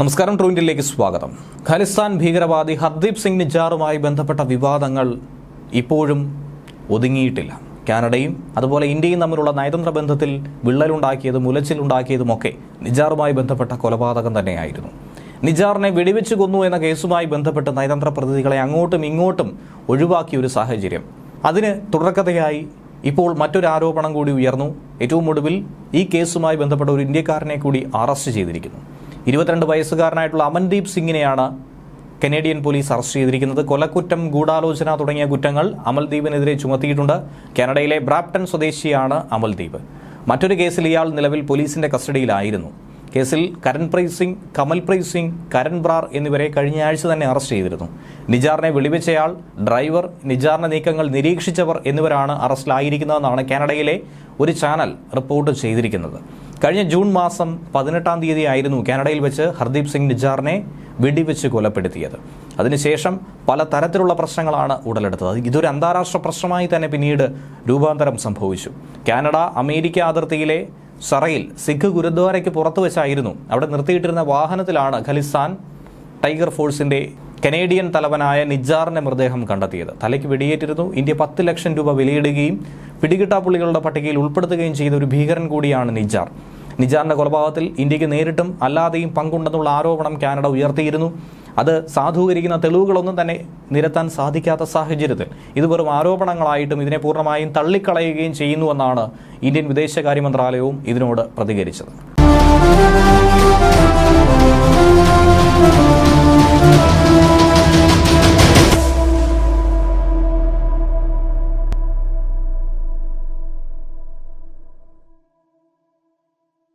നമസ്കാരം ട്രൂവിന്റിലേക്ക് സ്വാഗതം. ഖലിസ്ഥാൻ ഭീകരവാദി ഹർദീപ് സിംഗ് നിജാറുമായി ബന്ധപ്പെട്ട വിവാദങ്ങൾ ഇപ്പോഴും ഒതുങ്ങിയിട്ടില്ല. കാനഡയും അതുപോലെ ഇന്ത്യയും തമ്മിലുള്ള നയതന്ത്ര ബന്ധത്തിൽ വിള്ളലുണ്ടാക്കിയതും ഉലച്ചിലുണ്ടാക്കിയതുമൊക്കെ നിജാറുമായി ബന്ധപ്പെട്ട കൊലപാതകം തന്നെയായിരുന്നു. നിജാറിനെ വെടിവെച്ച് കൊന്നു എന്ന കേസുമായി ബന്ധപ്പെട്ട് നയതന്ത്ര പ്രതിനിധികളെ അങ്ങോട്ടും ഇങ്ങോട്ടും ഒഴിവാക്കിയ ഒരു സാഹചര്യം. അതിന് തുടർക്കഥയായി ഇപ്പോൾ മറ്റൊരു ആരോപണം കൂടി ഉയർന്നു. ഏറ്റവും ഒടുവിൽ ഈ കേസുമായി ബന്ധപ്പെട്ട ഒരു ഇന്ത്യക്കാരനെ കൂടി അറസ്റ്റ് ചെയ്തിരിക്കുന്നു. ഇരുപത്തിരണ്ട് വയസ്സുകാരനായിട്ടുള്ള അമൻദീപ് സിംഗിനെയാണ് കനേഡിയൻ പോലീസ് അറസ്റ്റ് ചെയ്തിരിക്കുന്നത്. കൊലക്കുറ്റം ഗൂഢാലോചന തുടങ്ങിയ കുറ്റങ്ങൾ അമൽദീപിനെതിരെ ചുമത്തിയിട്ടുണ്ട്. കാനഡയിലെ ബ്രാപ്ടൺ സ്വദേശിയാണ് അമൽദീപ്. മറ്റൊരു കേസിൽ ഇയാൾ നിലവിൽ പോലീസിന്റെ കസ്റ്റഡിയിലായിരുന്നു. കേസിൽ കരൺപ്രീത് സിംഗ് കമൽപ്രീത് സിംഗ് കരൺ ബ്രാർ എന്നിവരെ കഴിഞ്ഞ ആഴ്ച തന്നെ അറസ്റ്റ് ചെയ്തിരുന്നു. നിജാറിനെ വെടിവെച്ചയാൾ ഡ്രൈവർ നിജാറിന്റെ നീക്കങ്ങൾ നിരീക്ഷിച്ചവർ എന്നിവരാണ് അറസ്റ്റിലായിരിക്കുന്നതെന്നാണ് കാനഡയിലെ ഒരു ചാനൽ റിപ്പോർട്ട് ചെയ്തിരിക്കുന്നത്. കഴിഞ്ഞ ജൂൺ മാസം പതിനെട്ടാം തീയതി ആയിരുന്നു കാനഡയിൽ വെച്ച് ഹർദീപ് സിംഗ് നിജാറിനെ വെടിവെച്ച് കൊലപ്പെടുത്തിയത്. അതിനുശേഷം പല തരത്തിലുള്ള പ്രശ്നങ്ങളാണ് ഉടലെടുത്തത്. ഇതൊരു അന്താരാഷ്ട്ര പ്രശ്നമായി തന്നെ പിന്നീട് രൂപാന്തരം സംഭവിച്ചു. കാനഡ അമേരിക്ക അതിർത്തിയിലെ സറയിൽ സിഖ് ഗുരുദ്വാരയ്ക്ക് പുറത്തു വെച്ചായിരുന്നു. അവിടെ നിർത്തിയിട്ടിരുന്ന വാഹനത്തിലാണ് ഖലിസ്ഥാൻ ടൈഗർ ഫോഴ്സിന്റെ കനേഡിയൻ തലവനായ നിജാറിന്റെ മൃതദേഹം കണ്ടെത്തിയത്. തലയ്ക്ക് വെടിയേറ്റിരുന്നു. ഇന്ത്യ പത്ത് ലക്ഷം രൂപ വിലയിടുകയും പിടികിട്ടാപ്പുള്ളികളുടെ പട്ടികയിൽ ഉൾപ്പെടുത്തുകയും ചെയ്ത ഒരു ഭീകരൻ കൂടിയാണ് നിജാർ നിജാറിന്റെ കൊലപാതകത്തിൽ ഇന്ത്യയ്ക്ക് നേരിട്ടും അല്ലാതെയും പങ്കുണ്ടെന്നുള്ള ആരോപണം കാനഡ ഉയർത്തിയിരുന്നു. അത് സാധൂകരിക്കുന്ന തെളിവുകളൊന്നും തന്നെ നിരത്താൻ സാധിക്കാത്ത സാഹചര്യത്തിൽ. ഇത് വെറും ആരോപണങ്ങളായിട്ടും ഇതിനെ പൂർണമായും തള്ളിക്കളയുകയും ചെയ്യുന്നുവെന്നാണ് ഇന്ത്യൻ വിദേശകാര്യ മന്ത്രാലയവും ഇതിനോട് പ്രതികരിച്ചത്.